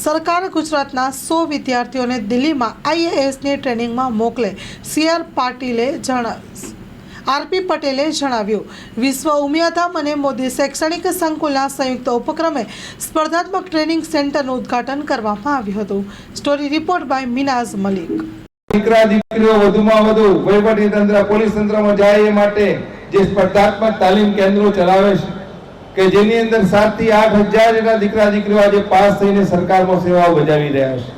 સરકાર ગુજરાતના સો વિદ્યાર્થીઓને દિલ્હીમાં આઈએએસની ટ્રેનિંગમાં મોકલે. સીઆર પાટીલે જણા આરપી પટેલે જણાવ્યું, વિશ્વ ઉમિયાધામ અને મોદી શૈક્ષણિક સંકુલના સંયુક્ત ઉપક્રમે સ્પર્ધાત્મક ટ્રેનિંગ સેન્ટરનું ઉદ્ઘાટન કરવામાં આવ્યું હતું. Story report by Minaz Malik. દીકરા, દીકરીઓ વધુમાં વધુ વહીવટી તંત્ર, પોલીસ તંત્રમાં જાય એ માટે જે સ્પર્ધાત્મક તાલીમ કેન્દ્રો ચલાવે છે. કે જેની અંદર સાતથી આઠ હજાર જેટલા દીકરા, દીકરીઓ આજે પાસ થઈને સરકારમાં સેવાઓ બજાવી રહ્યા છે.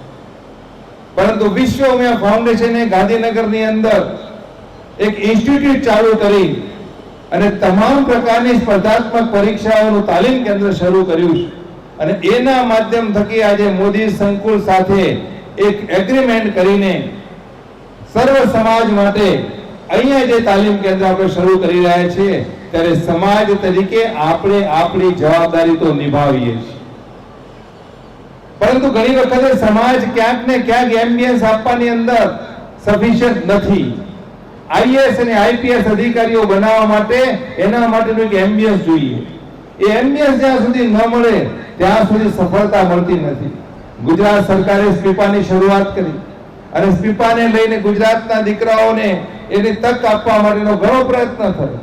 પરંતુ વિશ્વ ઉમિયા ફાઉન્ડેશને ગાંધીનગરની અંદર એક ઇન્સ્ટિટ્યૂટ ચાલુ કરી અને તમામ પ્રકારની સ્પર્ધાત્મક પરીક્ષાઓનું તાલીમ કેન્દ્ર શરૂ કર્યું છે. અને એના માધ્યમ થકી આજે મોદી સંકુલ સાથે એક એગ્રીમેન્ટ કરીને સર્વ સમાજ માટે અહીંયા જે તાલીમ કેન્દ્ર આપણે શરૂ કરી રહ્યા છીએ ત્યારે સમાજ તરીકે આપણે આપણી જવાબદારી તો નિભાવીએ પરંતુ ઘણી વખતે સમાજ ક્યાંક ને ક્યાંક એમ્બિયન્સ આપવાની અંદર સફિશિયન્ટ નથી. આઈએસ અને આઈપીએસ અધિકારીઓ બનાવવા માટે એના માટેનું એક એમ્બિયન્સ જોઈએ. એ એમ્બિયન્સ જ્યાં સુધી ન મળે, ત્યાં સુધી સફળતા મળતી નથી. ગુજરાત સરકારે સ્પીપાની શરૂઆત કરી. અને સ્પીપાને લઈને ગુજરાતના દીકરાઓને એની તક આપવા માટેનો ઘણો પ્રયત્ન થયો.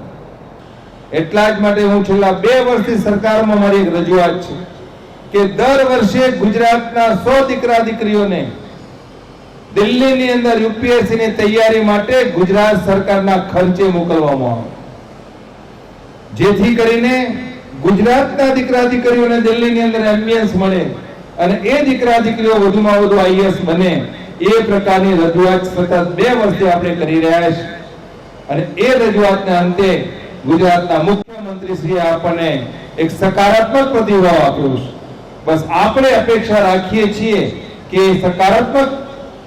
એટલા જ માટે હું છેલ્લા બે વર્ષથી સરકારમાં મારી એક રજૂઆત છે કે દર વર્ષે ગુજરાતના સો દીકરા દીકરીઓને દિલ્હીની અંદર યુપીએસસી ની તૈયારી માટે ગુજરાત સરકારના ખર્ચે મોકલવામાં આવે. જેથી કરીને ગુજરાતના દીકરા દીકરીઓને દિલ્હીની અંદર એમ્બિયન્સ મળે અને એ દીકરા દીકરીઓ વધુમાં વધુ આઈએસ બને. એ પ્રકારની રજૂઆત સતત બે વર્ષથી આપણે કરી રહ્યા છીએ અને એ રજૂઆતના અંતે ગુજરાતના મુખ્યમંત્રી શ્રી આપણને એક સકારાત્મક પ્રતિભાવ આપ્યો છે. બસ આપણે અપેક્ષા રાખીએ છીએ કે સકારાત્મક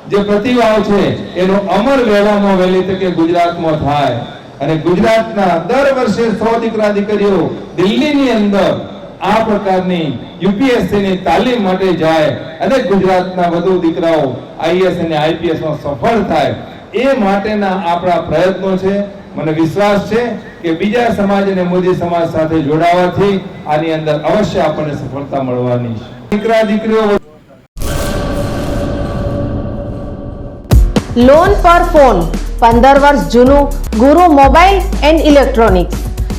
જે પ્રતિભાવ છે, એનો અમર વહેલામાં વહેલી તકે ગુજરાતમાં થાય. અને ગુજરાતના દર વર્ષે સો દીકરા દીકરીઓ દિલ્હીની અંદર આ પ્રકારની યુપીએસસી ની તાલીમ માટે જાય અને ગુજરાતના વધુ દીકરાઓ આઈએસ અને આઈપીએસમાં સફળ થાય, એ માટેના આપણા પ્રયત્નો છે. મને વિશ્વાસ છે કે બીજા સમાજ અને મોદી સમાજ સાથે જોડાવાથી આની અંદર અવશ્ય આપણને સફળતા મળવાની છે. દીકરા, દીકરીઓ લોન પર ફોન પંદર વર્ષ જૂનું ગુરુ મોબાઈલ એન્ડ ઇલેક્ટ્રોનિક્સ.